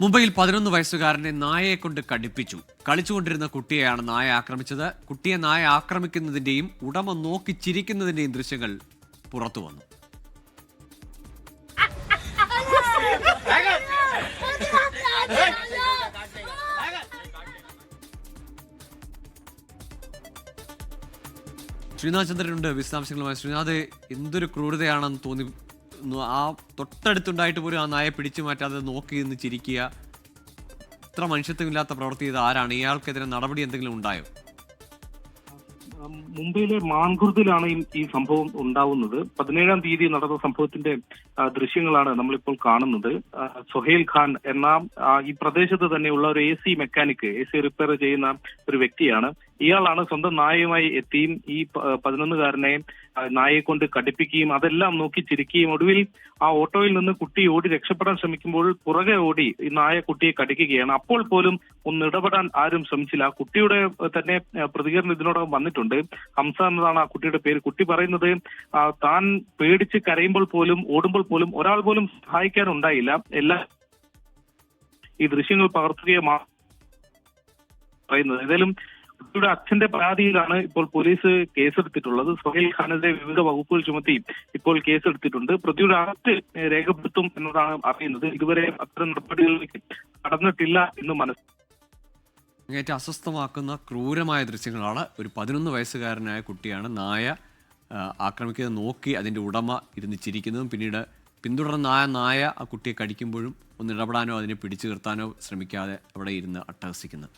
മുംബൈയിൽ പതിനൊന്ന് വയസ്സുകാരനെ നായയെ കൊണ്ട് കടിപ്പിച്ചു. കളിച്ചുകൊണ്ടിരുന്ന കുട്ടിയെയാണ് നായ ആക്രമിച്ചത്. കുട്ടിയെ നായ ആക്രമിക്കുന്നതിന്റെയും ഉടമ നോക്കി ചിരിക്കുന്നതിന്റെയും ദൃശ്യങ്ങൾ പുറത്തു വന്നു. ശ്രീനാഥ് ചന്ദ്രനുണ്ട് വിശദാംശങ്ങളുമായി. ശ്രീനാഥ് എന്തൊരു ക്രൂരതയാണെന്ന് തോന്നി ന്നു. ആ തൊട്ടടുത്തുണ്ടായിട്ട് പോലും ആ നായെ പിടിച്ചു മാറ്റാതെ നോക്കി നിന്ന് ചിരിക്കുക. ഇത്ര മനുഷ്യത്വമില്ലാത്ത പ്രവൃത്തി ഇത് ആരാണ്? ഇയാൾക്കെതിരെ നടപടി എന്തെങ്കിലും ഉണ്ടായോ? മുംബൈയിലെ മാൻകുർദിലാണ് ഈ സംഭവം ഉണ്ടാവുന്നത്. പതിനേഴാം തീയതി നടന്ന സംഭവത്തിന്റെ ദൃശ്യങ്ങളാണ് നമ്മളിപ്പോൾ കാണുന്നത്. സൊഹേൽ ഖാൻ എന്ന ഈ പ്രദേശത്ത് തന്നെയുള്ള ഒരു A C mechanic A C repair ചെയ്യുന്ന ഒരു വ്യക്തിയാണ്. ഇയാളാണ് സ്വന്തം നായയുമായി എത്തിയും ഈ പതിനൊന്നുകാരനെയും നായയെ കൊണ്ട് കടിപ്പിക്കുകയും അതെല്ലാം നോക്കി ചിരിക്കുകയും ഒടുവിൽ ആ ഓട്ടോയിൽ നിന്ന് കുട്ടി ഓടി രക്ഷപ്പെടാൻ ശ്രമിക്കുമ്പോൾ പുറകെ ഓടി ഈ നായ കുട്ടിയെ കടിക്കുകയാണ്. അപ്പോൾ പോലും ഒന്ന് ഇടപെടാൻ ആരും ശ്രമിച്ചില്ല. ആ കുട്ടിയുടെ തന്നെ പ്രതികരണം ഇതിനോടകം വന്നിട്ടുണ്ട്. ഹംസ എന്നതാണ് ആ കുട്ടിയുടെ പേര്. കുട്ടി പറയുന്നത് താൻ പേടിച്ച് കരയുമ്പോൾ പോലും ഓടുമ്പോൾ പോലും ഒരാൾ പോലും സഹായിക്കാനുണ്ടായില്ല. എല്ലാ ഈ ദൃശ്യങ്ങൾ പകർത്തുകയും പറയുന്നത്. ഏതായാലും കുട്ടിയുടെ അച്ഛന്റെ പരാതിയിലാണ് ഇപ്പോൾ പോലീസ് കേസെടുത്തിട്ടുള്ളത്. സുഹൈൽ ഖാനെതിരെ വിവിധ വകുപ്പുകൾ ചുമത്തി ഇപ്പോൾ കേസെടുത്തിട്ടുണ്ട്. പ്രതിയുടെ അറസ്റ്റ് രേഖപ്പെടുത്തും എന്നതാണ് അറിയുന്നത്. ഇതുവരെ അത്തരം നടപടികളിലേക്ക് കടന്നിട്ടില്ല എന്ന് മനസ്സിലാക്കി അങ്ങേറ്റ അസ്വസ്ഥമാക്കുന്ന ക്രൂരമായ ദൃശ്യങ്ങളാണ് ഒരു പതിനൊന്ന് വയസ്സുകാരനായ കുട്ടിയാണ് നായ ആക്രമിക്കുന്നത് നോക്കി അതിന്റെ ഉടമ ഇരുന്ന് ചിരിക്കുന്നതും പിന്നീട് പിന്തുടർന്ന ആ നായ ആ കുട്ടിയെ കടിക്കുമ്പോഴും ഒന്ന് ഇടപെടാനോ അതിനെ പിടിച്ചു നിർത്താനോ ശ്രമിക്കാതെ അവിടെ ഇരുന്ന് അട്ടഹസിക്കുന്നത്